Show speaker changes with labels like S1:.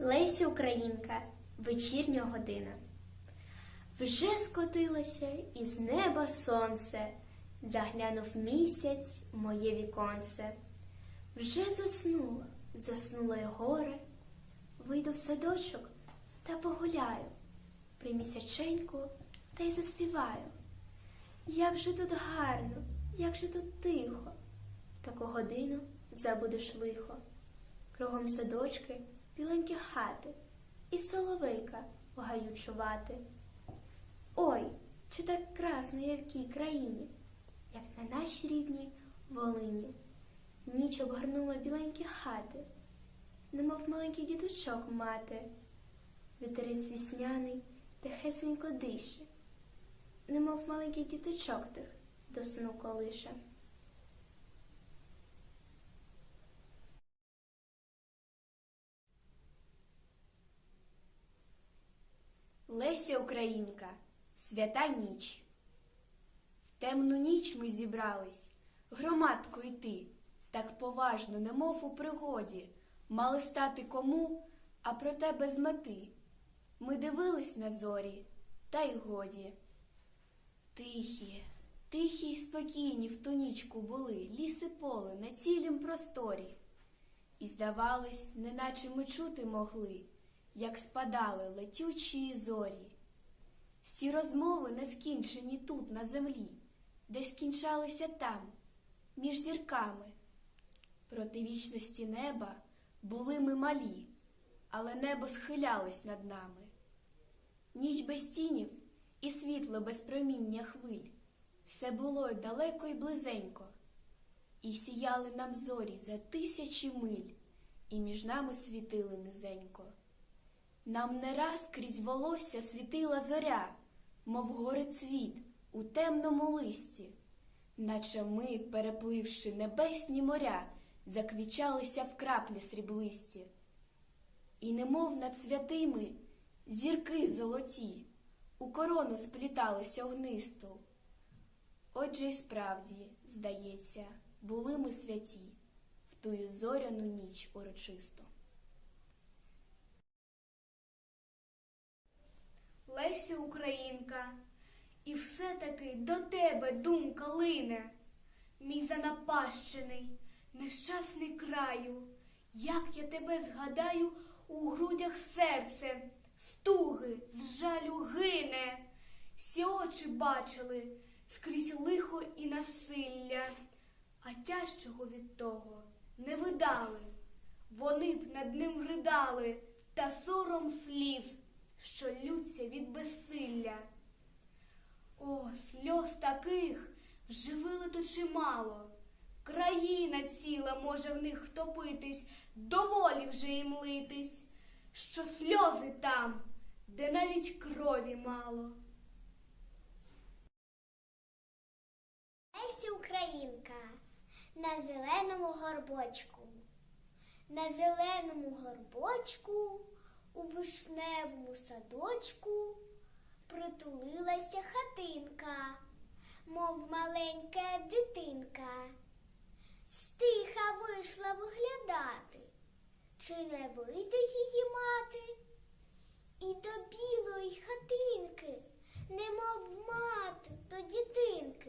S1: Лесі Українка, вечірня година. Вже скотилося із неба сонце, заглянув місяць моє віконце. Вже заснуло, заснуло й горе. Вийду в садочок та погуляю, при місяченьку та й заспіваю. Як же тут гарно, як же тут тихо, таку годину забудеш лихо. Кругом садочки, біленькі хати, і соловейка в гаю чувати. Ой, чи так красно є в тій країні, як на нашій рідній Волині. Ніч обгорнула біленькі хати, немов маленький діточок мати. Вітерець вісняний тихесенько дише, немов маленький діточок тих до сну колише.
S2: Леся Українка, свята ніч. В темну ніч ми зібрались, громадко йти, так поважно, немов у пригоді, мали стати кому, а проте без мети. Ми дивились на зорі, та й годі. Тихі, тихі й спокійні в ту нічку були ліси поле на цілім просторі. І здавалось, неначе ми чути могли, як спадали летючі зорі. Всі розмови не скінчені тут, на землі, де скінчалися там, між зірками. Проти вічності неба були ми малі, але небо схилялось над нами. Ніч без тінів і світло без проміння хвиль. Все було й далеко й близенько, і сіяли нам зорі за тисячі миль, і між нами світили низенько. Нам не раз крізь волосся світила зоря, мов горецвіт у темному листі, наче ми, перепливши небесні моря, заквічалися в краплі сріблисті. І немов над святими зірки золоті у корону спліталися огнисту. Отже, й справді, здається, були ми святі в тую зоряну ніч урочисту.
S3: Леся Українка, і все-таки до тебе думка лине, мій занапащений, нещасний краю, як я тебе згадаю, у грудях серце, стуги, з жалю гине, всі очі бачили скрізь лихо і насилля, а тяжчого від того не видали. Вони б над ним ридали, та сором сліз, що лються від безсилля. О, сльоз таких вживили тут чимало. Країна ціла може в них втопитись, доволі вже їм литись, що сльози там, де навіть крові мало.
S4: Леся Українка на зеленому горбочку. На зеленому горбочку у вишневому садочку притулилася хатинка, мов маленька дитинка. Стиха вийшла виглядати, чи не вийде її мати. І до білої хатинки, немов мати до дітинки.